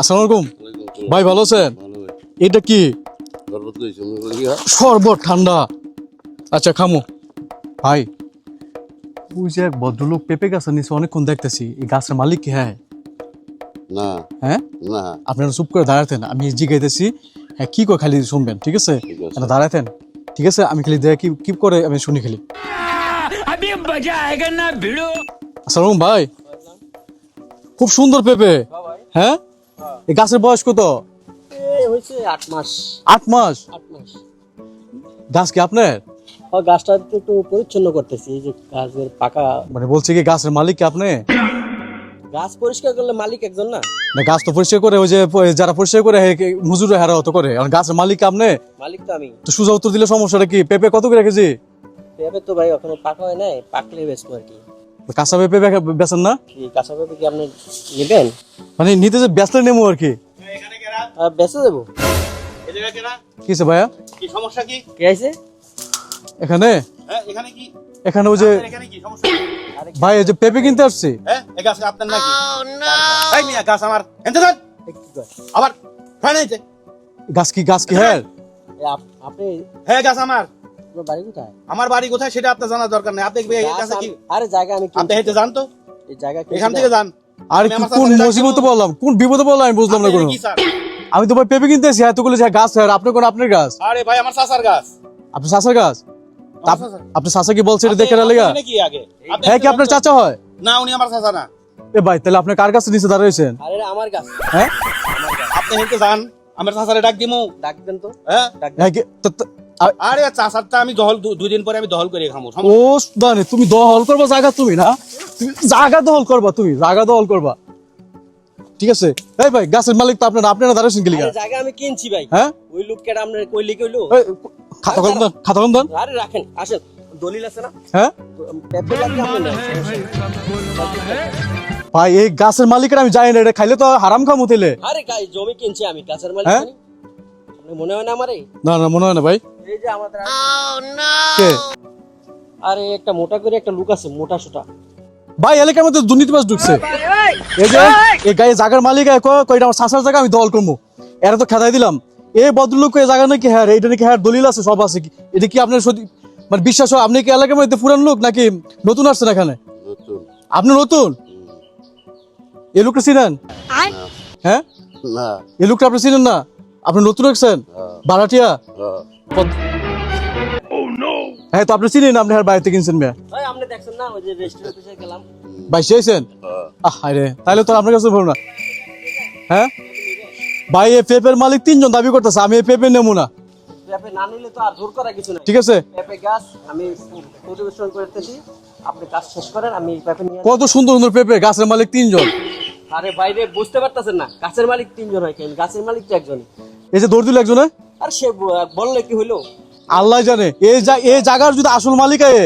আসসালামু আলাইকুম। ভাই ভালো আছেন? এটা কি? শরবত ঠান্ডা। আচ্ছা খামো। ভাই ওই যে এক ভদ্রলোক পেঁপে গাছের নিচে অনেকক্ষণ দেখতেছি এই গাছের মালিক কি? হ্যাঁ। না। হ্যাঁ? না। আপনারা চুপ করে দাঁড়াতেন আমি জিগাইতেছি। হ্যাঁ কী করে খালি শুনবেন ঠিক আছে? দাঁড়াতেন ঠিক আছে? আমি খালি দেখি কি করে আমি শুনি খালি। আসসালাম ভাই। খুব সুন্দর পেঁপে। হ্যাঁ? এই গাছের বয়স কত? হয়েছে আট মাস। আট মাস? আট মাস। গাছ কি আপনার? গাছটা একটু পরিচ্ছন্ন করতেছি এই যে গাছের পাকা মানে বলছি কি গাছের মালিক কি আপনি? গাছ পরিষ্কার করলে মালিক একজন না? না গাছ তো পরিষ্কার করে ওই যে যারা পরিষ্কার করে মজুরে হারা হতো করে। আর গাছের মালিক আপনি? মালিক তো আমি। তো সোজা উত্তর দিলে সমস্যাটা কি? পেঁপে কত করে কেজি? পেঁপে তো ভাই ওখানে পাকা হয় নাই পাকলে বেচবো আর কি। কাঁচা পেঁপে বেচেন না? কি কাঁচা পেঁপে কি আপনি নেবেন? মানে নিতে যে বেচলে নেব আর কি। বেচে দেবো কিসে ভাইয়া? কি সমস্যা কি? কে আছে এখানে? হ্যাঁ এখানে কি? এখানে ওই যে এখানে কি সমস্যা? কি? ভাই এই যে পেঁপে কিনতে আসছি। হ্যাঁ গাছ আপনার নাকি? এই মিয়া গাছ আমার। আবার? গাছ কি গাছ কি হ্যাঁ? আপনি হ্যাঁ গাছ আমার। আপনার বাড়ি কোথায়? আমার বাড়ি কোথায় সেটা আপনার জানার দরকার নেই। আপনি এই কি আরে জায়গা আমি আপনি হেঁটে যান তো। এই জায়গা এখান থেকে যান। আর কোন সাথে মুসিবতে বললাম? কোন বিপদে বললাম আমি বুঝলাম না আপনি কোনো। আমি তো ভাই পেঁপে কিনতে এসেছি এতগুলো যে গাছ স্যার আপনার কোন আপনার গাছ? আরে ভাই আমার চাচার গাছ। আপনি চাষার গাছ। আপনি চাষা কি বলছে এটা আপনি- দেখে আপনি লেগা? আগে? হ্যাঁ কি আপনার চাচা হয়? না উনি আমার চাচা না। এ ভাই তাহলে আপনি কার কাছে নিচে দাঁড়িয়েছেন আরে আমার গাছ। হ্যাঁ? আপনি হেঁটে যান। আমার চাচারে ডাক দিমু। ডাক দেন তো। হ্যাঁ? ডাক দেন। হ্যাঁ আরে চাচারটা আমি দহল দুই দিন পরে আমি দহল করে খামো ও দানে তুমি দহল করবা জায়গা তুমি না? তুমি জায়গা দহল করবা তুমি জায়গা দহল করবা। ঠিক আছে? এই ভাই গাছের মালিক তো আপনারা আপনারা লিগা আরে জায়গা আমি কিনছি ভাই। হ্যাঁ? ওই লোক কেটা আপনার কইলি কইলো খাতা কলম খাতা কলম আরে রাখেন আসেন। দলিল আছে না? হ্যাঁ? লাগবে আপনি ভাই এই গাছের মালিকের আমি জানি না এটা খাইলে তো হারাম খামু তেলে আরে গাই জমি কিনছি আমি গাছের মালিক হ্যাঁ? মনে হয় না আমারে? না না মনে হয় না ভাই। এই যে আমাদের কে? আরে একটা মোটা করে একটা লুক আছে মোটা সোটা। ভাই এলাকার মধ্যে দুর্নীতিবাজ ঢুকছে। এই যে এই গায়ে জায়গার মালিক কয়টা আমার শাসার জায়গা আমি দল করব এরা তো খেদাই দিলাম। এই জায়গা নাকি হ্যাঁ এটা নাকি হ্যাঁ দলিল আছে সব আছে কি? এটা কি আপনার সত্যি মানে বিশ্বাস হয় আপনি কি এলাকার মধ্যে পুরান লোক নাকি নতুন আসছেন এখানে? আপনি নতুন? এই লোকটা চিনেন? হ্যাঁ? এই লোকটা আপনি চিনেন না? আপনি নতুন আসছেন? বারাটিয়া হ্যাঁ। হ্যাঁ তো আপনি চিনেন আপনি বাড়িতে কিনছেন মেয়ে ভাই আপনি দেখছেন না ওই যে রেস্টুরেন্ট অফিসে গেলাম। ভাই চেয়েছেন হ্যাঁ। আহ রে তাহলে তো আপনার কাছে না। হ্যাঁ? ভাই এই পেপের মালিক তিনজন দাবি করতেছে আমি এই পেপে নেব না। না নিলে তো আর জোর করা কিছু নাই। ঠিক আছে? পেঁপে গাছ আমি পরিবেশন করতেছি। আপনি কাজ শেষ করেন আমি পেঁপে নিয়ে কত সুন্দর সুন্দর পেপে গাছের মালিক তিনজন। আরে বাইরে বুঝতে পারতেছেন না গাছের মালিক তিনজন হয় কেন? গাছের মালিক তো একজন। এই যে দৌড় দিল একজনে? আর সে বললে কি হইল? আল্লাহ জানে। এই এই জায়গার যদি আসল মালিক আয়ে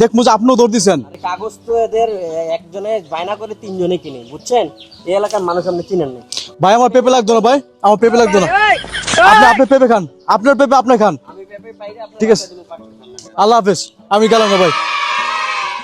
দেখব যে আপনিও দৌড় দিচ্ছেন কাগজ তো এদের একজনে বায়না করে তিনজনে কিনে বুঝছেন? এই এলাকার মানুষ আপনি চিনেন না। ভাই আমার পেপে লাগতো না ভাই। আমার পেপে লাগতো না। আপনি আপনি পেপে খান। আপনার পেপে আপনি খান। আমি পেঁপে বাইরে আপনার ঠিক আছে। আল্লাহ হাফেজ। আমি গেলাম না ভাই।